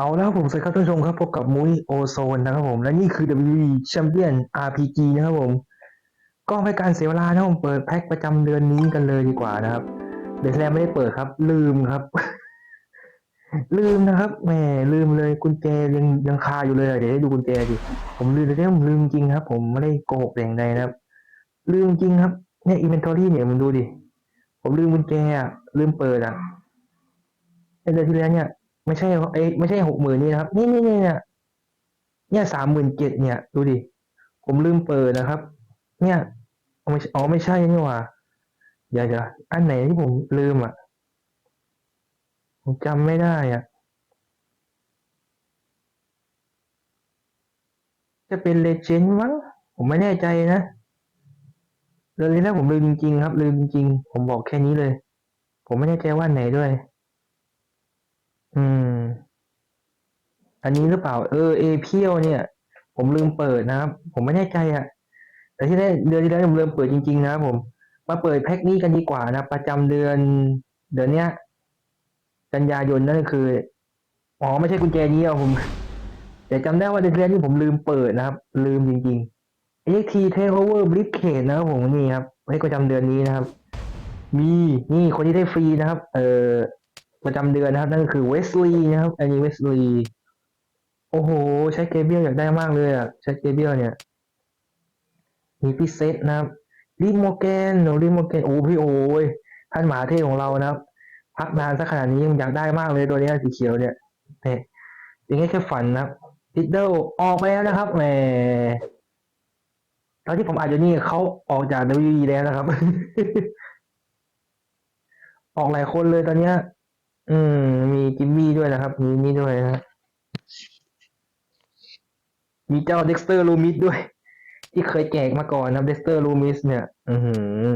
เอาแล้วผมสวัสดีครับท่านผู้ชมครับพบกับมุ้ยโอโซนนะครับผม และนี่คือ WWE Champion RPG นะครับผม ก็ไม่การเสียเวลานะผมเปิดแพ็คประจำเดือนนี้กันเลยดีกว่านะครับเดือนแล้วไม่ได้เปิดครับ ลืมครับ ลืมนะครับแหมลืมเลยกุญแจยังยังคาอยู่เลยเดี๋ยวให้ดูกุญแจดิผมลืมเลยเนี่ยผมลืมจริงครับ ผมไม่ได้โกหกแต่อย่างใดนะครับ ลืมจริงครับเนี่ยอินเวนทอรี่เนี่ยมึงดูดิผมลืมกุญแจลืมเปิดอะในเดือนที่แล้วเนี่ย ไม่ใช่เอ้ยไม่ใช่หกหมื่นนี่นะครับ นี่นี่นี่เนี่ยเนี่ยสามหมื่นเจ็ดเนี่ย ดูดิ ผมลืมเปิดนะครับ เนี่ยอ๋อไม่ใช่นี่หว่าเดี๋ยวเดี๋ยวอันไหนที่ผมลืมอะ ผมจำไม่ได้อะ จะเป็นเลเจนด์มั้ง ผมไม่แน่ใจนะเรื่องนี้แล้วผมลืมจริงๆครับ ลืมจริงๆ ผมบอกแค่นี้เลย ผมไม่แน่ใจว่าไหนด้วย อืม อันนี้หรือเปล่า เออเอเพียวเนี่ย ผมลืมเปิดนะครับ ผมไม่แน่ใจอะแต่ที่ได้เดือนที่แล้วผมลืมเปิดจริงๆนะครับผม มาเปิดแพ็คนี้กันดีกว่านะ ประจำเดือน เดือนเนี้ย กันยายนนั่นก็คืออ๋อไม่ใช่กุญแจนี้อะผม แต่จำได้ว่าเดือนที่แล้วนี่ผมลืมเปิดนะครับ ลืมจริงๆ AXT Takeover Briefcase นะครับผมนี่ครับให้ประจำเดือนนี้นะครับ มีนี่คนที่ได้ฟรีนะครับ เอ่อ ประจำเดือนนะครับ นั่นก็คือเวสลีย์นะครับ อันนี้เวสลีย์โอ้โห ใช้เกเบียลอยากได้มากเลยอะ ใช้เกเบียลเนี่ย มีพิเศษนะครับรีโมแกนโนรีโมแกนโอ้พี่โอ้ยท่านหมหาเทพของเรานะครับ พักนานสักขนาดนี้ยังอยากได้มากเลยตัวนี้สีเขียวเนี่ยเนี่ยยังแค่แค่ฝันนะครับติดเดิลออกไปแล้วนะครับแหมตอนที่ผมอ่านอยู่นี่เขาออกจาก WWE แล้วนะครับ ออกหลายคนเลยตอนเนี้ย อืม มีจิมมี่ด้วยนะครับ มีนี่ด้วยนะ มีเจ้าเด็กสเตอร์ลูมิสด้วย ที่เคยแจกมาก่อนนะครับเด็กสเตอร์ลูมิสเนี่ย อือหือ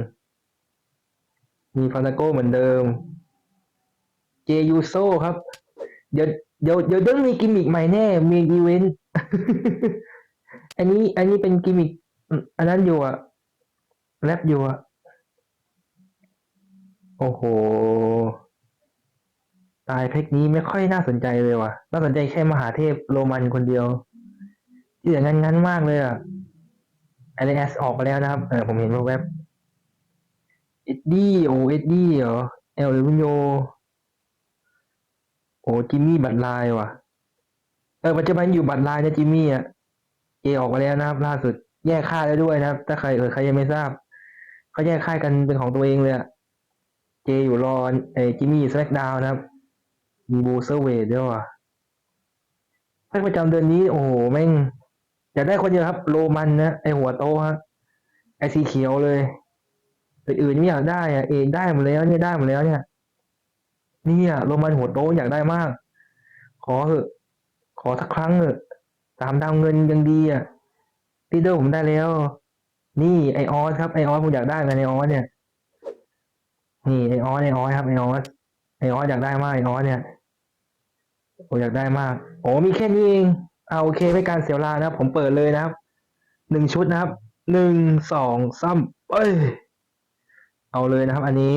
มีฟานาโกเหมือนเดิม เจยูโซครับ เดี๋ยวเดี๋ยวเดี๋ยวต้องมีกิมมิกใหม่แน่ มีอีเวนต์ อันนี้ อันนี้เป็นกิมมิกอันนั้นอยู่อะแรปอยู่อะโอ้โห ตายเพกนี้ไม่ค่อยน่าสนใจเลยว่ะ น่าสนใจแค่มหาเทพโรมันคนเดียวที่เหลืองั้นงั้นๆมากเลยอะไอเอสออกมาแล้วนะครับ เออผมเห็นว่าเว็บเอ็ดดี้โอเอ็ดดี้เหรอเอลเลวินโยโอ้จิมมี่บัตรลว่ะ เออปัจจุบันอยู่บัตรลนะจิมมี่อะเอออกมาแล้วนะครับ ล่าสุดแยกค่ายแล้วด้วยนะครับ ถ้าใครเออใครยังไม่ทราบเขาแยกค่ายกันเป็นของตัวเองเลยอะเจอยู่รอไอจิมมี่สแลกดาวนะครับ มีบูเซอร์เวดด้วยว่ะแพ็คประจำเดือนนี้ โอ้โห แม่ง อยากได้คนเดียวครับ โรมันนะ ไอหัวโตฮะไอสีเขียวเลยอื่นๆไม่อยากได้อะเอกได้หมดแล้วเนี่ยได้หมดแล้วเนี่ย นี่ยโรมันหัวโตอยากได้มาก ขอเถอะ ขอสักครั้งเถอะสามดาวเงินยังดีอะลีเดอร์ผมได้แล้ว นี่ไอออสครับไอออสผมอยากได้กันไอออสเนี่ย นี่ไอออสไอออสครับไอออส อออสอยากได้มากไอออสเนี่ยผมอยากได้มากโอ้มีแค่นี้เองเอาโอเคไม่การเสียเวลานะครับผมเปิดเลยนะครับหนึ่งชุดนะครับหนึ่งสองสามเอ้ย เอาเลยนะครับ อันนี้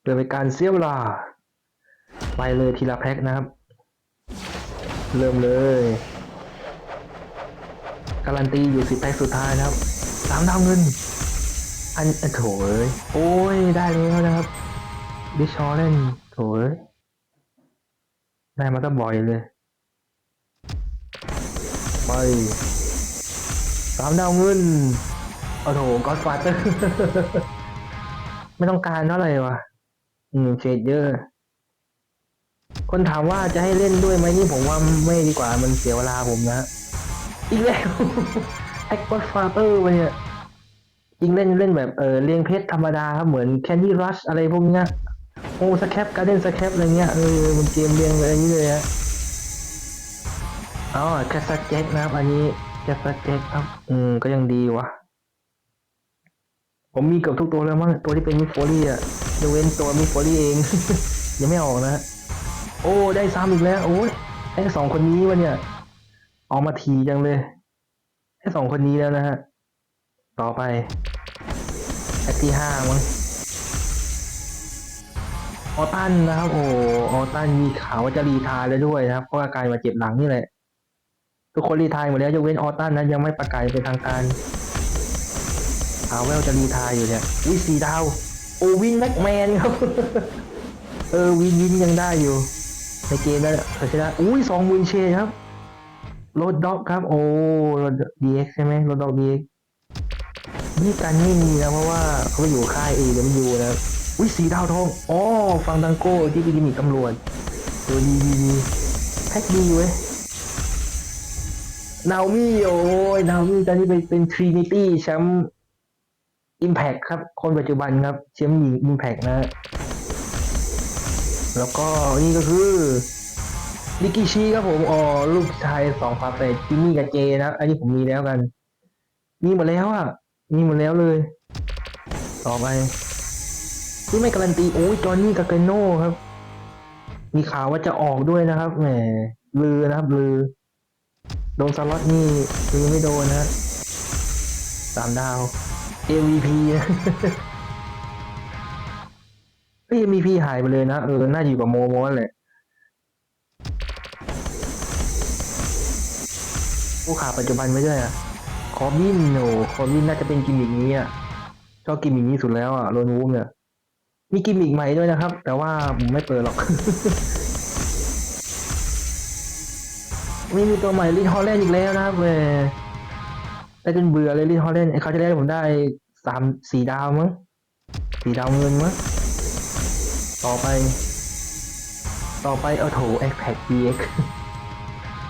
เพื่อเป็นการเสียเวลา ไปเลยทีละแพ็คนะครับ เริ่มเลยการันตีอยู่สิบแพ็คสุดท้ายนะครับสามดาวเงิน อันอันโถเอ้ยโอ้ยได้แล้วนะครับดิชอเล่นโถเอ้ยได้มาตั้งบ่อยเลยไปสามดาวเงินโอ้โถก็อดฟาเตอร์ไม่ต้องการเท่าไหร่วะอืมเชดเยอะ คนถามว่าจะให้เล่นด้วยไหมนี่ผมว่าไม่ดีกว่ามันเสียเวลาผมนะ อีกแล้วแอคก็อดฟาเตอร์ไปเนี่ย ริงเล่นเล่นแบบเออเรียงเพชรธรรมดาครับเหมือนแคนดี้รัชอะไรพวกเนี้ยโอ้สแคปการ์เด้นสแคปอะไรเงี้ยเออมันเกมเรียงอะไรอย่างนี้เลยฮะอ๋อแคสซัแจ็คนะครับ อันนี้แคสซัแจ็คครับ อืมก็ยังดีวะผมมีเกือบทุกตัวแล้วมั้งตัวที่เป็นมิฟโฟลี่อะยกเว้นตัวมิฟโฟลี่เอง ยังไม่ออกนะฮะโอ้ได้ซ้ำอีกแล้ว โอ้ยไอ้สองคนนี้วะเนี่ย ออกมาทีจังเลยไอ้สองคนนี้แล้วนะฮะ ต่อไปแอคที่ห้ามั้งออตันนะครับ โอ้ออตันมีข่าวว่าจะรีทายแล้วด้วยนะครับเพราะอาการมาเจ็บหลังนี่แหละ ทุกคนรีทายหมดแล้วยกเว้นออตันนะยังไม่ประกาศเป็นทางการขาวแววจะรีทายอยู่เนี่ยวิสีดาวโอวินแม็กแมนครับ เออวินวินยังได้อยู่ในเกมนั้นเขาชนะอุ้ยสองหมื่นเชนครับโรดด็อกครับ โอ้โรดดีเอ็กใช่ไหมโรดด็อกดีเอ็ก นี่การไม่มีนะเพราะว่าเขาอยู่ค่ายเอเดมยูนะอุ้ยสีดาวทองอ๋อฟังดังโก้ที่เป็นกิมมิตำรวจตัวดีดีดีแพ็กดีเว้ยนาโอมี่โอ้ยนาโอมี่ตอนนี้ไปเป็นทรินิตี้แชมป์อิมแพคครับ คนปัจจุบันครับแชมป์หญิงอิมแพคนะ แล้วก็นี่ก็คือลิกิชิครับผมอ๋อลูกชายสองฝาแฝดจิมมี่กับเจนะ อันนี้ผมมีแล้วกัน มีหมดแล้วอะ มีหมดแล้วเลย ต่อไปที่ไม่การันตีโอ้ยจอห์นนี่กับเกโน่ครับ มีข่าวว่าจะออกด้วยนะครับแหมลือนะครับลือ โดนสล็อตนี่ลือไม่โดนนะสามดาว MVP นะเฮ้ยมีพี่หายไปเลยนะ เออ น่าอยู่กับโมโมนั่นแหละผู้ขาปัจจุบันไม่ใช่อะ คอร์บินโอ้คอร์บินน่าจะเป็นกิมมิกนี้อะชอบกิมมิกนี้สุดแล้วอะโรนวูมเนี่ยมีกิมมิกใหม่ด้วยนะครับ แต่ว่าผมไม่เปิดหรอกไม่มีตัวใหม่ลิทฮอลแลนด์อีกแล้วนะครับเว้ยได้จนเบื่อเลยลิทฮอลแลนด์ไอเขาจะได้ผมได้สามสี่ดาวมั้งสี่ดาวเงินมั้งต่อไป ต่อไปเอาโถ x p a c DX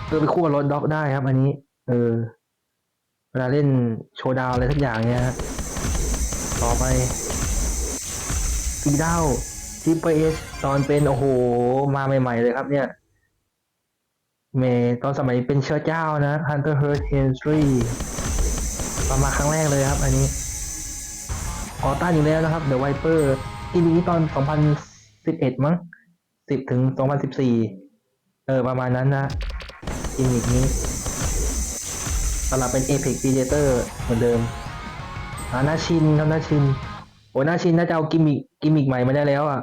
เออไปคู่กับรถด็อกได้ครับ อันนี้ เออ เวลาเล่นโชว์ดาวอะไรสักอย่างเนี้ยฮะต่อไปสีดาวทิปเอสตอนเป็น โอ้โห มาใหม่ ๆ เลยครับเนี่ย เมตอนสมัยเป็นเชื้อเจ้านะ Hunter Hearst Henry ประมาณครั้งแรกเลยครับ อันนี้ออต้านอยู่แล้วนะครับ The Viper อีนี้ตอน 2011 มั้ง10 ถึง 2014 เออ ประมาณนั้นนะกิมมิกนี้ หรับเป็น Apex Predator เหมือนเดิมอานาชินครับนาชิน โอ้นาชินน่าจะเอากิมมิกกิมมิกใหม่มาได้แล้วอะ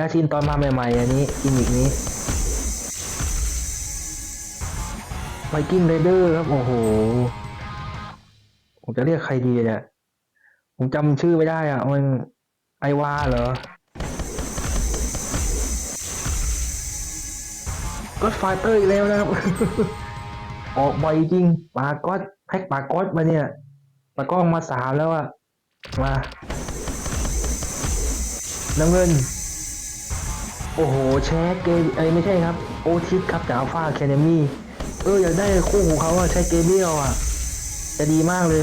นาชินตอนมาใหม่ๆ อันนี้กิมมิกนี้ไวกิ้งเรเดอร์ครับ โอ้โห ผมจะเรียกใครดีเนี่ย ผมจำชื่อไม่ได้อะ มันไอวาเหรอก็ไฟเตอร์อีกแล้วนะครับ ออกบ่อยจริงปาก๊อตแพ็กปาก๊อตมาเนี่ยปากล้องมาสามแล้วอะมาน้ำเงิน โอ้โห แชทเกมเอ้ไม่ใช่ครับ โอทิสครับจากอัลฟาแคเนมี่เอออยากได้คู่ของเขาอะใช้เกมเบียลอะจะดีมากเลย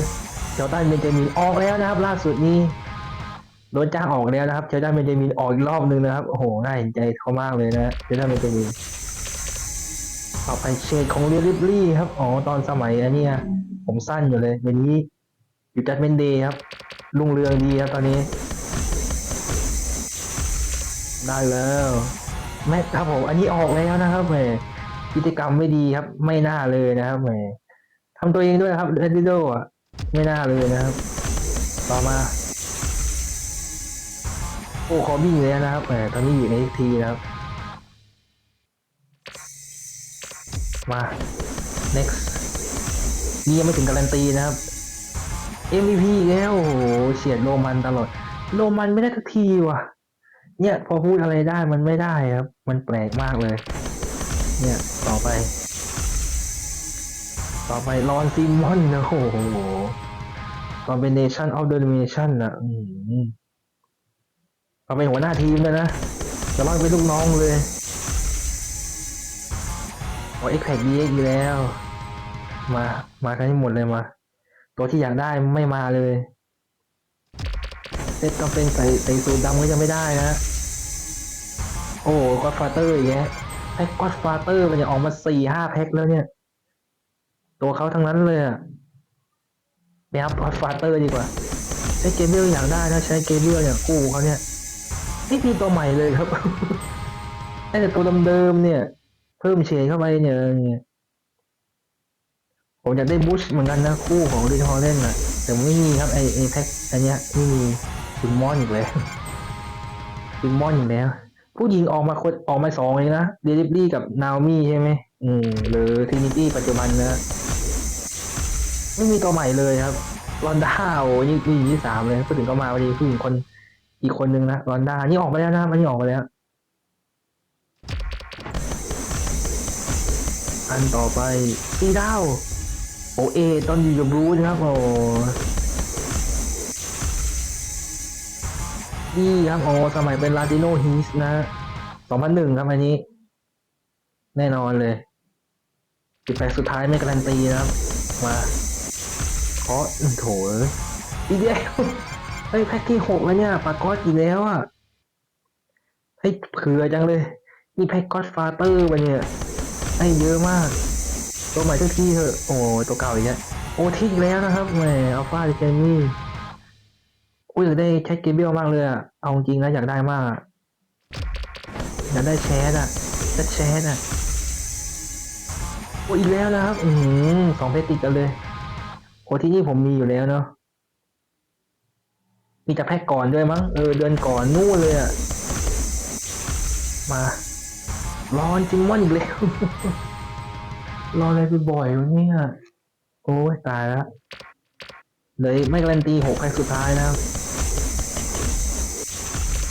เจ้าต้านเบนจามินออกแล้วนะครับ ล่าสุดนี้โดนจ้างออกแล้วนะครับเจ้าต้านเบนจามินออกอีกรอบนึงนะครับ โอ้โหน่าเห็นใจเขามากเลยนะเจ้าต้านเบนจามิน ต่อไปเชดของเรียลิบลี่ครับ อ๋อ ตอนสมัยอันนี้ผมสั้นอยู่เลยเดี๋ยวนี้อยู่จัดเมนเดย์ครับรุ่งเรืองดีครับตอนนี้ ได้แล้วแม็กครับผม อันนี้ออกแล้วนะครับแหมกิจกรรมไม่ดีครับ ไม่น่าเลยนะครับแหมทำตัวเองด้วยครับเรดดิโดอะไม่น่าเลยนะครับ ต่อมา โอ้คอบี้เลยนะครับแหมตอนนี้อยู่ในทีนะครับ มา next นี่ยังไม่ถึงการันตีนะครับ MVP แล้วโอ้โหเฉียดโรมันตลอด โรมันไม่ได้สักทีว่ะ เนี่ยพอพูดอะไรได้มันไม่ได้ครับ มันแปลกมากเลย เนี่ยต่อไป ต่อไปรอนซิมอนนะโอ้โหตอนเป็น Nation of the Domination นะอืมเราเป็นหัวหน้าทีมเลยนะจะรอนเป็นลูกน้องเลย โอ้เอ็กแพกดีอีกแล้ว มา มากันให้หมดเลยมา ตัวที่อยากได้ไม่มาเลยเซตต้องเป็นใส่ใส่สูทดำก็ยังไม่ได้นะ โอ้ก็ฟาเตอร์อีกแล้วแพ็กก็ฟาเตอร์มันจะออกมาสี่ห้าแพ็กแล้วเนี่ย ตัวเขาทั้งนั้นเลยอะไปอัพก็ฟาเตอร์ดีกว่า ใช้เกมเบลอยากได้นะใช้เกมเบลอย่างคู่เขาเนี่ยไม่มีตัวใหม่เลยครับได้แต่ตัวเดิมๆเนี่ย เพิ่มเฉดเข้าไปเนี่ยเนี่ยผมอยากได้บูชเหมือนกันนะคู่ของดิทอลเล่นนะแต่ไม่มีครับไอไอแพ็คอันเนี้ยไม่มีคุณมอนอีกเลยซิมมอนอีกแล้วผู้หญิงออกมาคนออกมาสองเลยนะเดลิฟรี่กับนาวมี่ใช่ไหมอืมหรือท r นิตี้ปัจจุบันนะไม่มีตัวใหม่เลยครับรอนด้าโอ้นี่นี่ที่สามเลยพูดถึงก็มาพอดีผู้หญิงคนอีกคนนึงนะรอนด้านี่ออกมาแล้วนะอันนี้ออกมาแล้ว อันต่อไปซีดาวโอเอตอนอยู่กับรูซครับโอ้นี่ครับโอ้สมัยเป็นลาติโนฮิสนะสองพันหนึ่งครับอันนี้ แน่นอนเลยสิบแปดสุดท้ายไม่การันตีนะครับ มาขอโถอีเดียวเฮ้ยแพ็กที่หกแล้วเนี่ยปากกอดอีกแล้วอะให้ยเผื่อจังเลย นี่แพ็กกอดฟาเตอร์วะเนี่ย ให้เยอะมาก ตัวใหม่ทุกที่เถอะโอ้ตัวเก่าอีกแล้วโอ้ที่อีกแล้วนะครับแหมอัลฟาดิเจนี่อุ้ยอยากได้แชทเกเบิลมากเลยอะเอาจริงนะอยากได้มากอยากได้แชทอะแชทแชทอะโอ้อีกแล้วนะครับ อืมสองเพจติดกันเลยโอ้ที่นี่ผมมีอยู่แล้วเนาะมีแต่แพ็กก่อนด้วยมั้งเออเดือนก่อนนู่นเลยอะมา รอนจิมมอนอีกแล้ว รออะไรไปบ่อยวะเนี่ยโอ้ยตายแล้วเลยไม่การันตีหกแพ็กสุดท้ายนะครับ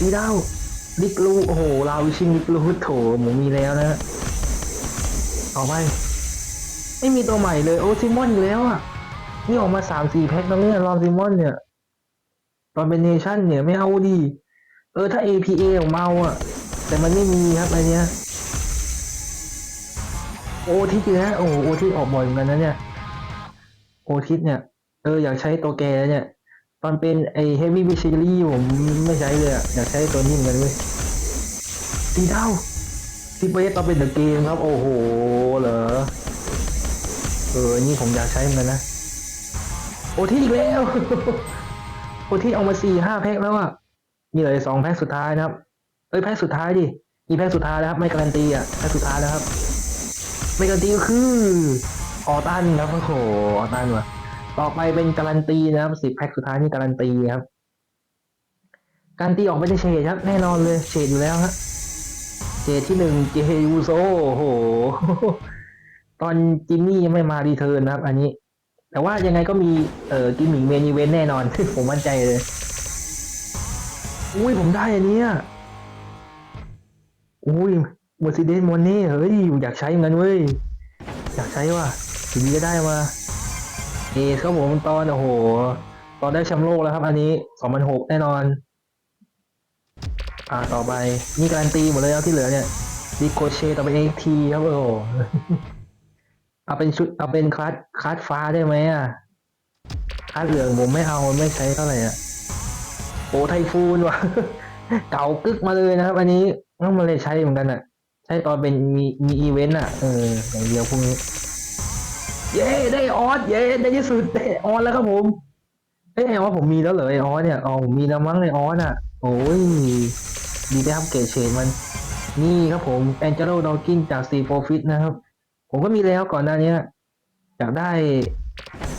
อีดาวลิกลูโอ้โหลาวิชิงลิกลูโถหมูมีแล้วนะเอไป ไม่มีตัวใหม่เลย โอ้ซิมอนอีกแล้วอะนี่ออกมาสามสี่แพ็คแล้วเนี่ยรอซิมอนเนี่ยตอนเป็นเนชั่นเนี่ยไม่เอาดี เออถ้า APA ของเมาอะ แต่มันไม่มีครับอันเนี้ย โอทิศนะ โอ้โหโอทิศออกบ่อยเหมือนกันนะเนี่ย โอทิศเนี่ย เอออยากใช้ตัวแกเนี่ย ตอนเป็นไอเฮฟวี่วิชลี่ผมไม่ใช้เลยอะอยากใช้ตัวนี้เหมือนกันเว้ยสีดาวซีเบสตอนเป็นเดอะเกมครับ โอ้โห เหรอ เออ นี่ผมอยากใช้เหมือนกันนะ โอทิศอีกแล้ว โอทิศเอามาสี่ห้าแพ็คแล้วอะนี่เลยสองแพ็คสุดท้ายนะครับ เอ้ยแพ็คสุดท้ายดิ มีแพ็คสุดท้ายแล้วครับ ไม่การันตีอะแพ็คสุดท้ายแล้วครับ ไม่การันตีก็คือออตันครับโอ้โหออตันวะต่อไปเป็นการันตีนะครับสิบแพ็คสุดท้ายนี่การันตีครับ การันตีออกไม่ได้เฉดครับ แน่นอนเลยเฉดอยู่แล้วฮะเฉดที่หนึ่งเจยูโซโอ้โห ตอนจิมมี่ยังไม่มารีเทิร์นนะครับ อันนี้ แต่ว่ายังไงก็มีเอ่อกิมมิงเมนอีเวนแน่นอนผมมั่นใจเลย อุ้ยผมได้อันนี้อุ้ย m ม r ร์ d เดสม n นนี่เฮ้ยอยากใช้เหมือนกันเว้ย อยากใช้ว่ะทีนี้ก็ได้มาเอสครับผมตอนโอ้โห ตอนได้แชมป์โลกแล้วครับ อันนี้สองพันหกแน่นอน อ่าต่อไปนี่การันตีหมดเลยครับที่เหลือเนี่ยดิโกเชต่อไปเอ็กทีครับโอ้โหเอาเป็นชุดเอาเป็นคลาสคลาสฟ้าได้ไหมอะคลาสเหลืองผมไม่เอาไม่ใช้เท่าไหร่อะโอ้ไทฟูนว่ะเก่ากึกมาเลยนะครับ อันนี้ต้องมาเลยใช้เหมือนกันอะ ช้ตอนเป็นมีมีอีเวนต์อะเอออย่างเดียวพวกนี้ เย้ได้ออสเย้ได้ที่สุดได้ออสแล้วครับผมเอ้ยไอออสผมมีแล้วเหรอไอออสเนี่ยอ๋อผมมีแล้วมั้งไอออสอะ โอ้ยดีได้ครับเกรดเชนมัน นี่ครับผมแองเจโลดอกินจากซีโฟฟิตนะครับ ผมก็มีแล้วก่อนหน้านี้อยากได้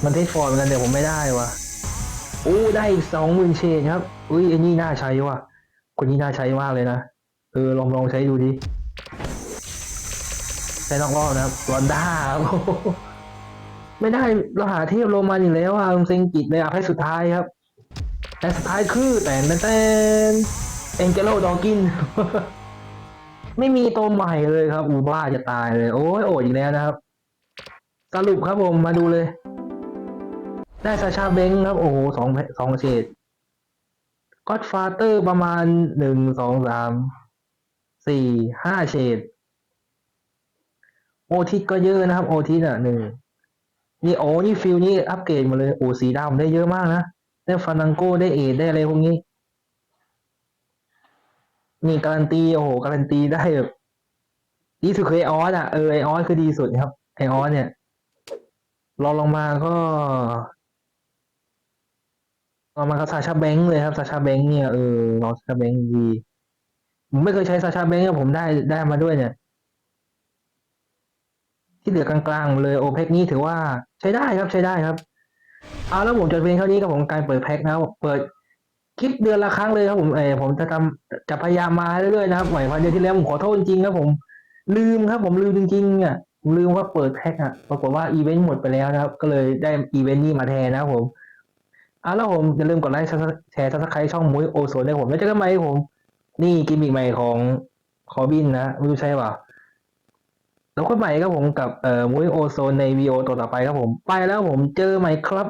มันเทสฟอร์มกันแต่ผมไม่ได้ว่ะโอ้ได้อีกสองหมื่นเชนครับ อุ้ยอันนี้น่าใช้ว่ะคนนี้น่าใช้มากเลยนะเออลองลองใช้ดูดิ ช้นอกรอบนะครับรอนด้าครับไม่ได้เราหาเทพโรมันอยู่แล้วอะเซงกิจเลยอะให้สุดท้ายครับ แต่สุดท้ายคือแต่นแต่นเอ็นเจโลดอกิน ไม่มีตัวใหม่เลยครับอูบ้าจะตายเลย โอ้ยโอดอีกแล้วนะครับ สรุปครับผมมาดูเลย ได้ซาชาเบงครับ โอ้โหสองสองเฉดก็อดฟาเตอร์ประมาณหนึ่งสองสามสี่ห้าเฉด โอทิศก็เยอะนะครับ โอทิศอะหนึ่งนี่โอ้นี่ฟิลนี่อัปเกรดมาเลย โอ้สีดำได้เยอะมากนะ ได้ฟานังโก้ได้เอทได้อะไรพวกนี้ นี่การันตี โอ้โห การันตีได้แบบดีสุดคือไอออสอะเออไอออสคือดีสุดครับไอออสเนี่ยรองลงมาก็รองมาก็ซาชาแบงค์เลยครับซาชาแบงค์เนี่ยเออรองซาชาแบงค์ดีผมไม่เคยใช้ซาชาแบงค์ผมได้ได้มาด้วยเนี่ย ที่เหลือกลางๆ เลยโอเพกนี้ถือว่าใช้ได้ครับใช้ได้ครับเอาแล้วผมจดเพียงเท่านี้กับผมการเปิดแพ็คนะครับเปิดคลิปเดือนละครั้งเลยครับผมเออผมจะทำจะพยายามมาเรื่อยๆนะครับหมายความเดือนที่แล้วผมขอโทษจริงๆครับผมลืมครับ ผมลืมจริงๆอะผมลืมว่าเปิดแพ็กอะปรากฏว่าอีเวนต์หมดไปแล้วนะครับ ก็เลยได้อีเวนต์นี้มาแทนนะครับผมอะแล้วผมอย่าลืมกดไลค์แชร์ซับสไครต์ช่องมุ้ยโอโซนด้วยผมแล้วเจอกันใหม่ครับผม นี่กิมมิกใหม่ของคอบินนะไม่รู้ใช่เปล่า แล้วก็ใหม่ครับผมกับเอ่อมุ้ยโอโซนในวีโอตัวต่อไปครับผม ไปแล้วผมเจอใหม่ครับ